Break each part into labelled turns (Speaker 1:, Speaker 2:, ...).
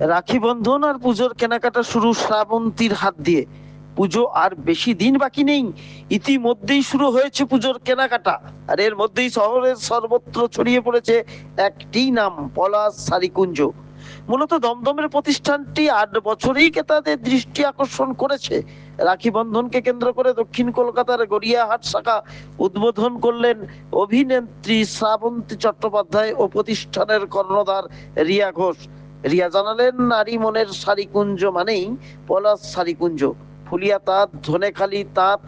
Speaker 1: রাখি বন্ধন আর পুজোর কেনাকাটা শুরু শ্রাবন্তীর হাত দিয়ে। পুজো আর বেশি দিন বাকি নেই। ইতিমধ্যেই শুরু হয়েছে পুজোর কেনাকাটা। আর এর মধ্যেই শহরের সর্বত্র ছড়িয়ে পড়েছে একটি নাম, পলাশ সারিকুঞ্জ। মূলত দমদমের প্রতিষ্ঠানটি আট বছরেই ক্রেতাদের দৃষ্টি আকর্ষণ করেছে। রাখি বন্ধনকে কেন্দ্র করে দক্ষিণ কলকাতার গড়িয়াহাট শাখা উদ্বোধন করলেন অভিনেত্রী শ্রাবন্তী চট্টোপাধ্যায় ও প্রতিষ্ঠানের কর্ণধার রিয়া ঘোষ। রিয়া জানালেন, নারী মনের শাড়িকুঞ্জ মানেই পলাশ শাড়িকুঞ্জ। ফুলিয়া তাঁত, ধনেখালি তাঁত,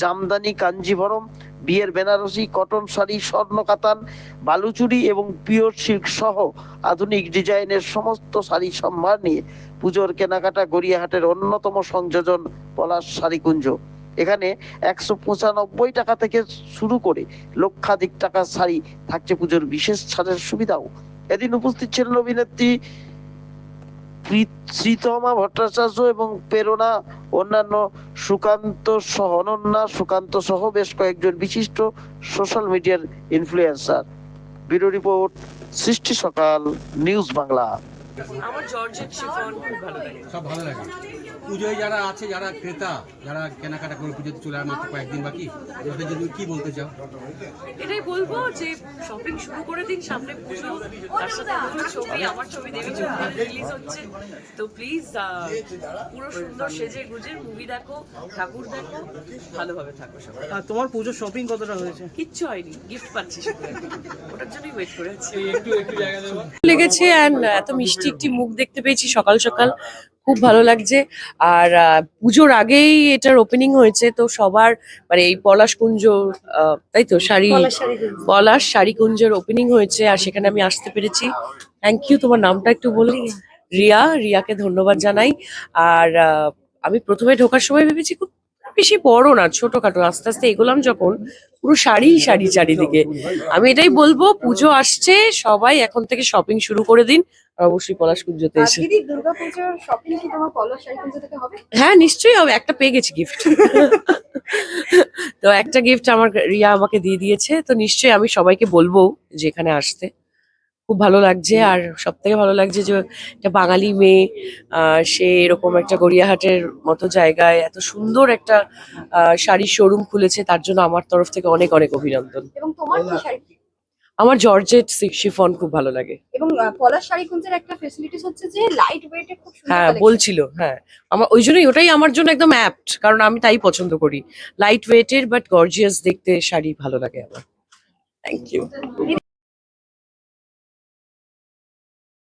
Speaker 1: জামদানি কাঞ্জিভরম, বিয়ের বেনারসি, কটন শাড়ি, স্বর্ণ কাতান, বালুচুরি এবং পিওর সিল্ক সহ আধুনিক ডিজাইনের সমস্ত শাড়ি সম্ভার নিয়ে পুজোর কেনাকাটা গড়িয়াহাটের অন্যতম সংযোজন পলাশ শাড়িকুঞ্জ। এখানে একশো পঁচানব্বই টাকা থেকে শুরু করে লক্ষাধিক টাকার শাড়ি থাকছে পুজোর বিশেষ ছাড়ের সুবিধাও। এদিন উপস্থিত ছিলেন অভিনেত্রী প্রীত- শ্রীতমা ভট্টাচার্য এবং প্রেরণা অন্যান্য সুকান্ত সহ অনন্যা সুকান্ত সহ বেশ কয়েকজন বিশিষ্ট সোশ্যাল মিডিয়ার ইনফ্লুয়েন্সার ব্যুরো রিপোর্ট সৃষ্টি সকাল নিউজ বাংলা।
Speaker 2: আমার জর্জেট শিফন খুব ভালো লাগে।
Speaker 3: সব ভালো লাগে। পুজোয় যারা আছে যারা ক্রেতা যারা কেনাকাটা করে পুজোতে চলে আর মাত্র কয়েকদিন বাকি। তাদের জন্য কি বলতে চাও?
Speaker 2: এটাই বলব যে শপিং শুরু করে দিন সামনে পুজো। তার সাথে দুটো ছবি আমার ছবি দেবী ছবি রিলিজ হচ্ছে। তো প্লিজ পুরো সুন্দর সেজে গুজে মুভি দেখো ঠাকুর দেখো ভালোভাবে থাকো সবাই।
Speaker 4: আর তোমার পুজোর শপিং কতটা হয়েছে?
Speaker 2: কিচ্ছু হয়নি গিফট পাচ্ছি ওটার জন্যই ওয়েট করে আছি
Speaker 5: লেগেছে অ্যান্ড এত মিষ্টি একটি মুখ দেখতে পেয়েছি সকাল সকাল। খুব ভালো লাগছে। আর পুজোর আগেই এটার ওপেনিং হয়েছে তো সবার মানে এই পলাশ কুঞ্জ আহ, তাই তো? শাড়ি পলাশ শাড়ি কুঞ্জের ওপেনিং হয়েছে আর সেখানে আমি আসতে পেরেছি। থ্যাংক ইউ তোমার নামটা একটু বলি। রিয়া। রিয়াকে ধন্যবাদ জানাই। আর আমি প্রথমে ঢোকার সময় ভেবেছি খুব বেশি বড় না ছোটখাটো। আস্তে আস্তে এগোলাম যখন পুরো শাড়ি শাড়ি চারিদিকে। আমি এটাই বলব পুজো আসছে সবাই এখন থেকে শপিং শুরু করে দিন আর অবশ্যই পলাশ কুঞ্জতে এসে। হ্যাঁ নিশ্চয়ই হবে একটা পেয়ে গেছি গিফট তো একটা গিফট আমার রিয়া আমাকে দিয়ে দিয়েছে তো নিশ্চয়ই আমি সবাইকে বলব যে এখানে আসতে। খুব ভালো লাগছে। আর সব থেকে ভালো লাগছে যে একটা বাঙালি মেয়ে আহ, সে এরকম একটা গড়িয়াহাটের মতো জায়গায় এত সুন্দর একটা আহ, শাড়ির শোরুম খুলেছে তার জন্য আমার তরফ থেকে অনেক অনেক অভিনন্দন।
Speaker 6: এবং তোমার কি শাড়ি?
Speaker 5: আমার জর্জেট শিফন খুব ভালো লাগে।
Speaker 6: এবং আহ, পলাশ শাড়িকুঞ্জের একটা ফেসিলিটিস হচ্ছে যে লাইট ওয়েটে খুব সুন্দর
Speaker 5: হ্যাঁ। বলছিল হ্যাঁ। আমার ওই জন্যই ওটাই আমার জন্য একদম অ্যাপ্ট কারণ আমি তাই পছন্দ করি। লাইট ওয়েটের বাট গর্জিয়াস দেখতে শাড়ি ভালো লাগে আমার। Thank you